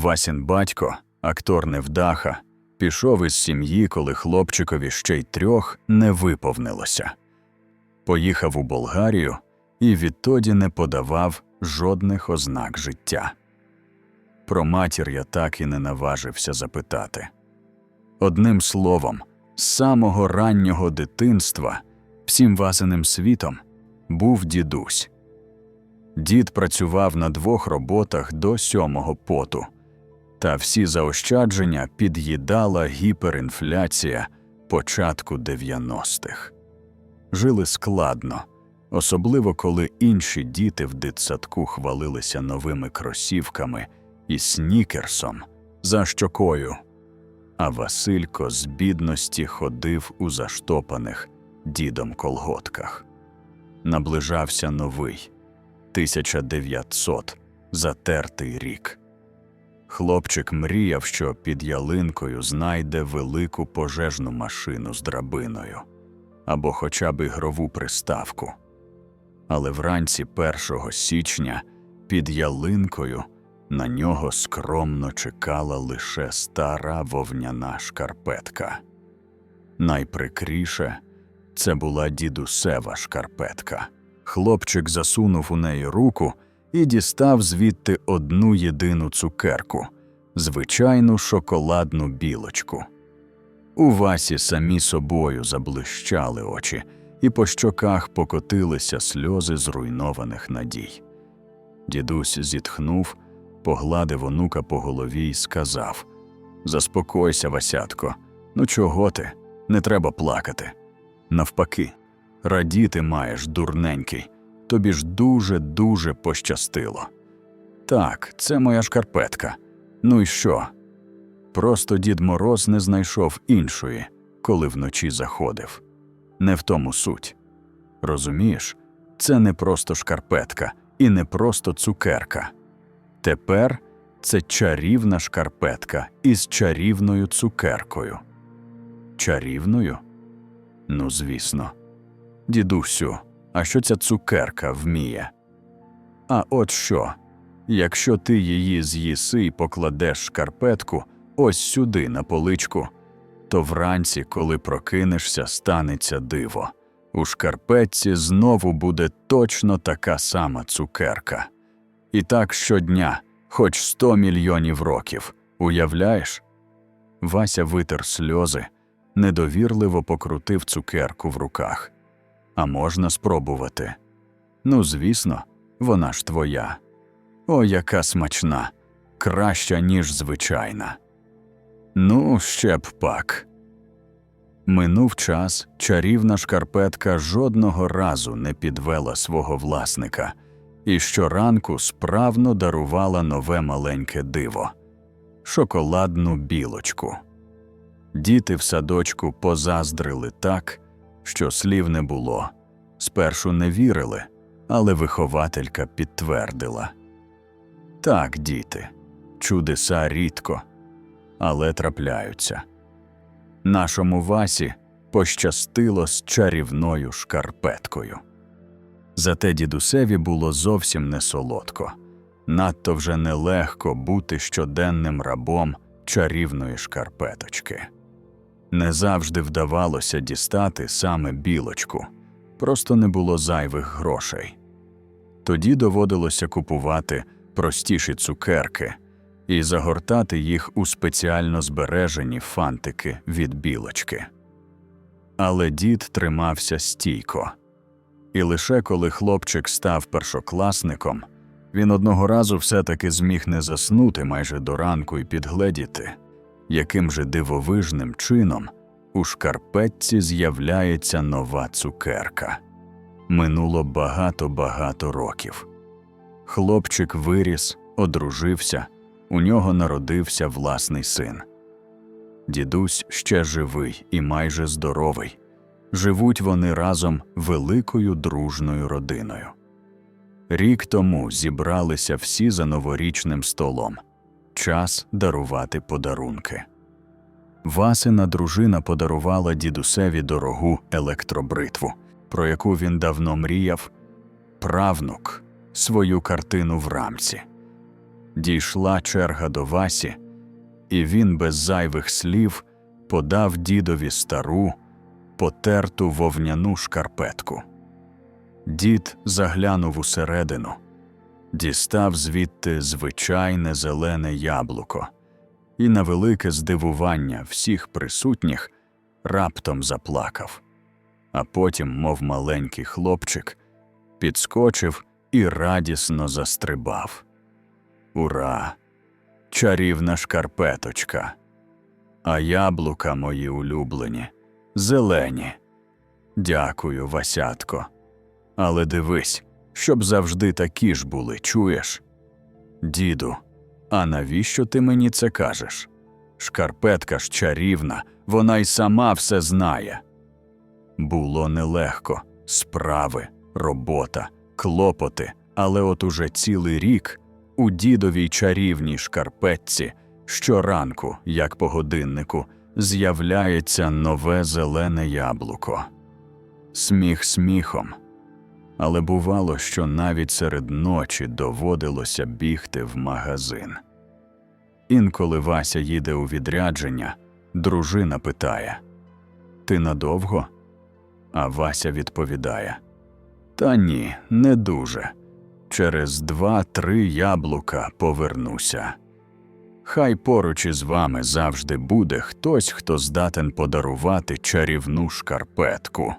Васін батько, актор невдаха, пішов із сім'ї, коли хлопчикові ще й трьох не виповнилося. Поїхав у Болгарію і відтоді не подавав жодних ознак життя. Про матір я так і не наважився запитати. Одним словом, з самого раннього дитинства всім вазеним світом був дідусь. Дід працював на двох роботах до сьомого поту, та всі заощадження під'їдала гіперінфляція початку 90-х. Жили складно, особливо коли інші діти в дитсадку хвалилися новими кросівками і снікерсом за щокою. А Василько з бідності ходив у заштопаних дідом колготках. Наближався новий 1900 затертий рік. Хлопчик мріяв, що під ялинкою знайде велику пожежну машину з драбиною або хоча б ігрову приставку. Але вранці 1 січня під ялинкою на нього скромно чекала лише стара вовняна шкарпетка. Найприкріше це була дідусева шкарпетка. Хлопчик засунув у неї руку і дістав звідти одну єдину цукерку звичайну шоколадну білочку. У Васі самі собою заблищали очі, і по щоках покотилися сльози зруйнованих надій. Дідусь зітхнув, погладив онука по голові і сказав Заспокойся, Васятко, ну чого ти? Не треба плакати. Навпаки, радіти маєш, дурненький, тобі ж дуже-дуже пощастило. Так, це моя шкарпетка. Ну і що? Просто дід Мороз не знайшов іншої, коли вночі заходив. Не в тому суть. Розумієш, це не просто шкарпетка і не просто цукерка. Тепер це чарівна шкарпетка із чарівною цукеркою. Чарівною? Ну, звісно. Дідусю, а що ця цукерка вміє? А от що? Якщо ти її з'їси і покладеш шкарпетку ось сюди на поличку, то вранці, коли прокинешся, станеться диво. У шкарпетці знову буде точно така сама цукерка. І так щодня, хоч сто мільйонів років, уявляєш? Вася витер сльози, недовірливо покрутив цукерку в руках. А можна спробувати. Ну, звісно, вона ж твоя. О, яка смачна, краща, ніж звичайна. Ну, ще б пак. Минув час, чарівна шкарпетка жодного разу не підвела свого власника і щоранку справно дарувала нове маленьке диво шоколадну білочку. Діти в садочку позаздрили так, що слів не було. Спершу не вірили, але вихователька підтвердила так, діти, чудеса рідко, але трапляються. Нашому Васі пощастило з чарівною шкарпеткою. Зате дідусеві було зовсім не солодко, надто вже нелегко бути щоденним рабом чарівної шкарпеточки. Не завжди вдавалося дістати саме білочку, просто не було зайвих грошей. Тоді доводилося купувати простіші цукерки і загортати їх у спеціально збережені фантики від білочки. Але дід тримався стійко, і лише коли хлопчик став першокласником, він одного разу все таки зміг не заснути майже до ранку і підгледіти, яким же дивовижним чином у шкарпетці з'являється нова цукерка. Минуло багато-багато років. Хлопчик виріс, одружився, у нього народився власний син. Дідусь ще живий і майже здоровий. Живуть вони разом великою дружною родиною. Рік тому зібралися всі за новорічним столом час дарувати подарунки. Васина дружина подарувала дідусеві дорогу електробритву, про яку він давно мріяв, правнук свою картину в рамці. Дійшла черга до Васі, і він без зайвих слів подав дідові стару, потерту вовняну шкарпетку. Дід заглянув усередину, дістав звідти звичайне зелене яблуко, і на велике здивування всіх присутніх раптом заплакав, а потім, мов маленький хлопчик, підскочив і радісно застрибав. Ура! Чарівна шкарпеточка! А яблука мої улюблені, зелені. Дякую, Васятко. Але дивись, щоб завжди такі ж були, чуєш? Діду, а навіщо ти мені це кажеш? Шкарпетка ж чарівна, вона й сама все знає. Було нелегко справи, робота, клопоти, але от уже цілий рік у дідовій чарівній шкарпетці щоранку, як по годиннику, з'являється нове зелене яблуко. Сміх сміхом. Але бувало, що навіть серед ночі доводилося бігти в магазин. Інколи Вася їде у відрядження, дружина питає Ти надовго? А Вася відповідає Та ні, не дуже. Через два-три яблука повернуся. Хай поруч із вами завжди буде хтось, хто здатен подарувати чарівну шкарпетку.